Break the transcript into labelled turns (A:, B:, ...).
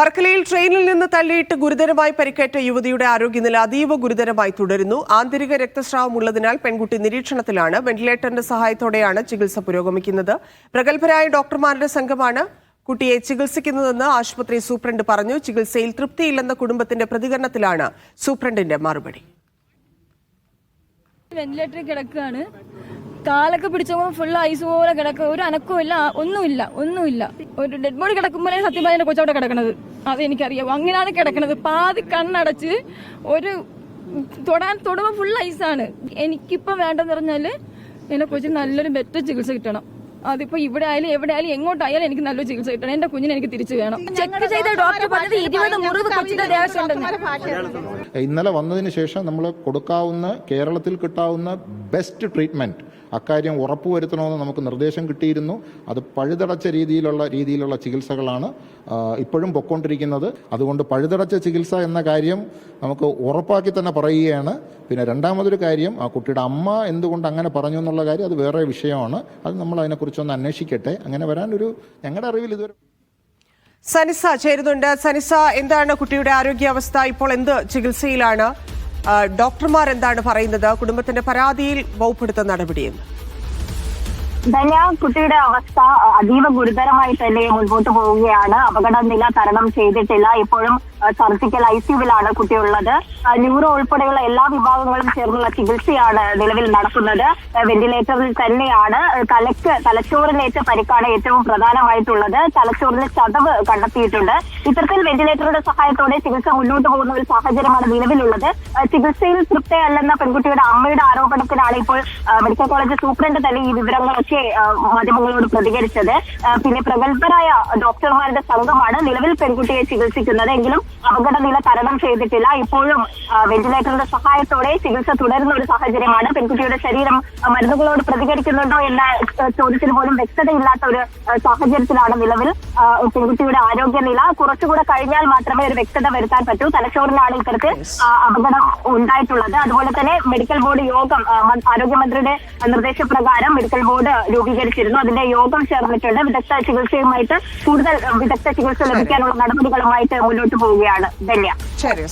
A: വർക്കലയിൽ ട്രെയിനിൽ നിന്ന് തള്ളിയിട്ട് ഗുരുതരമായി പരിക്കേറ്റ യുവതിയുടെ ആരോഗ്യനില അതീവ ഗുരുതരമായി തുടരുന്നു. ആന്തരിക രക്തസ്രാവം ഉള്ളതിനാൽ പെൺകുട്ടി നിരീക്ഷണത്തിലാണ്. വെന്റിലേറ്ററിന്റെ സഹായത്തോടെയാണ് ചികിത്സ പുരോഗമിക്കുന്നത്. പ്രഗത്ഭരായ ഡോക്ടർമാരുടെ സംഘമാണ് കുട്ടിയെ ചികിത്സിക്കുന്നതെന്ന് ആശുപത്രി സൂപ്രണ്ട് പറഞ്ഞു. ചികിത്സയിൽ തൃപ്തിയില്ലെന്ന കുടുംബത്തിന്റെ പ്രതികരണത്തിലാണ് സൂപ്രണ്ടിന്റെ മറുപടി.
B: വെന്റിലേറ്ററിൽ കിടക്കുകയാണ്. കാലൊക്കെ പിടിച്ചപ്പോൾ ഫുൾ ഐസ് പോലെ കിടക്കുക. ഒരു അനക്കവും ഇല്ല ഒന്നുമില്ല ഒന്നുമില്ല. ഒരു ഡെഡ് ബോഡി കിടക്കുമ്പോഴേ സത്യം പറഞ്ഞ കൊച്ചവിടെ കിടക്കണത്. അത് എനിക്കറിയാം അങ്ങനെയാണ് കിടക്കണത്. പാതി കണ്ണടച്ച് ഒരു തൊടാൻ തൊടുമ്പോൾ ഫുൾ ഐസാണ് എനിക്കിപ്പോൾ വേണ്ടെന്ന് പറഞ്ഞാൽ എന്റെ കൊച്ചിന് നല്ലൊരു ബെറ്റർ ചികിത്സ കിട്ടണം. അതിപ്പോ ഇവിടെ ആയാലും എവിടെ ആയാലും എങ്ങോട്ടായാലും എനിക്ക് നല്ലൊരു ചികിത്സ കിട്ടണം. എന്റെ കുഞ്ഞിനെ എനിക്ക് തിരിച്ചു വേണം. ചെക്ക് ചെയ്ത ഡോക്ടർ പറഞ്ഞത് ഇരുപത് മുറിവ് കൊച്ചിന്റെ ദേഹത്തുണ്ടെന്ന്
C: ഇന്നലെ വന്നതിന് ശേഷം നമ്മൾ കൊടുക്കാവുന്ന കേരളത്തിൽ കിട്ടാവുന്ന ബെസ്റ്റ് ട്രീറ്റ്മെന്റ് അക്കാര്യം ഉറപ്പുവരുത്തണമെന്ന് നമുക്ക് നിർദ്ദേശം കിട്ടിയിരുന്നു. അത് പഴുതടച്ച രീതിയിലുള്ള രീതിയിലുള്ള ചികിത്സകളാണ് ഇപ്പോഴും പൊക്കോണ്ടിരിക്കുന്നത്. അതുകൊണ്ട് പഴുതടച്ച ചികിത്സ എന്ന കാര്യം നമുക്ക് ഉറപ്പാക്കി തന്നെ പറയുകയാണ്. പിന്നെ രണ്ടാമതൊരു കാര്യം ആ കുട്ടിയുടെ അമ്മ എന്തുകൊണ്ട് അങ്ങനെ പറഞ്ഞു എന്നുള്ള കാര്യം അത് വേറെ വിഷയമാണ്. അത് നമ്മൾ അതിനെക്കുറിച്ചൊന്ന് അന്വേഷിക്കട്ടെ. അങ്ങനെ വരാനൊരു ഞങ്ങളുടെ അറിവിൽ ഇതുവരെ
A: സനിസ ചേരുന്നുണ്ട്. സനിസ എന്താണ് കുട്ടിയുടെ ആരോഗ്യാവസ്ഥ? ഇപ്പോൾ എന്ത് ചികിത്സയിലാണ്? ഡോക്ടർമാർ എന്താണ് പറയുന്നത്? കുടുംബത്തിന്റെ പരാതിയിൽ വകുപ്പെടുത്ത നടപടിയെന്ന്.
D: ധന്യ കുട്ടിയുടെ അവസ്ഥ അതീവ ഗുരുതരമായി തന്നെ മുൻപോട്ട് പോവുകയാണ്. അപകട നില തരണം ചെയ്തിട്ടില്ല. ഇപ്പോഴും സർജിക്കൽ ഐ സിയുവിലാണ് കുട്ടിയുള്ളത്. ന്യൂറോ ഉൾപ്പെടെയുള്ള എല്ലാ വിഭാഗങ്ങളും ചേർന്നുള്ള ചികിത്സയാണ് നിലവിൽ നടക്കുന്നത് വെന്റിലേറ്ററിൽ തന്നെയാണ്. തലക്ക് തലച്ചോറിലേറ്റ പരിക്കാണ് ഏറ്റവും പ്രധാനമായിട്ടുള്ളത്. തലച്ചോറിന് ചതവ് കണ്ടെത്തിയിട്ടുണ്ട്. ഇത്തരത്തിൽ വെന്റിലേറ്ററുടെ സഹായത്തോടെ ചികിത്സ മുന്നോട്ട് പോകുന്ന ഒരു സാഹചര്യമാണ് നിലവിലുള്ളത്. ചികിത്സയിൽ തൃപ്തയല്ലെന്ന പെൺകുട്ടിയുടെ അമ്മയുടെ ആരോപണത്തിനാണ് ഇപ്പോൾ മെഡിക്കൽ കോളേജ് സൂപ്രണ്ട് തന്നെ ഈ വിവരങ്ങളൊക്കെ അഹ്, മാധ്യമങ്ങളോട് പ്രതികരിച്ചത്. പിന്നെ പ്രഗത്ഭരായ ഡോക്ടർമാരുടെ സംഘമാണ് നിലവിൽ പെൺകുട്ടിയെ ചികിത്സിക്കുന്നത്. എങ്കിലും അപകട നില തരണം ചെയ്തിട്ടില്ല. ഇപ്പോഴും വെന്റിലേറ്ററിന്റെ സഹായത്തോടെ ചികിത്സ തുടരുന്ന ഒരു സാഹചര്യമാണ് പെൺകുട്ടിയുടെ ശരീരം മരുന്നുകളോട് പ്രതികരിക്കുന്നുണ്ടോ എന്ന ചോദ്യത്തിന് പോലും വ്യക്തതയില്ലാത്ത ഒരു സാഹചര്യത്തിലാണ് നിലവിൽ പെൺകുട്ടിയുടെ ആരോഗ്യനില. കുറച്ചുകൂടെ കഴിഞ്ഞാൽ മാത്രമേ ഒരു വ്യക്തത വരുത്താൻ പറ്റൂ. തലച്ചോറിലാണ് ഇത്തരത്തിൽ അപകടം ഉണ്ടായിട്ടുള്ളത്. അതുപോലെ തന്നെ മെഡിക്കൽ ബോർഡ് യോഗം ആരോഗ്യമന്ത്രിയുടെ നിർദ്ദേശപ്രകാരം മെഡിക്കൽ ബോർഡ് രൂപീകരിച്ചിരുന്നു. അതിന്റെ യോഗം ചേർന്നിട്ടുണ്ട്. വിദഗ്ധ ചികിത്സയുമായിട്ട് കൂടുതൽ വിദഗ്ധ ചികിത്സ ലഭിക്കാനുള്ള നടപടികളുമായിട്ട് മുന്നോട്ട് പോവുകയാണ് ധന്യ.
A: ശരി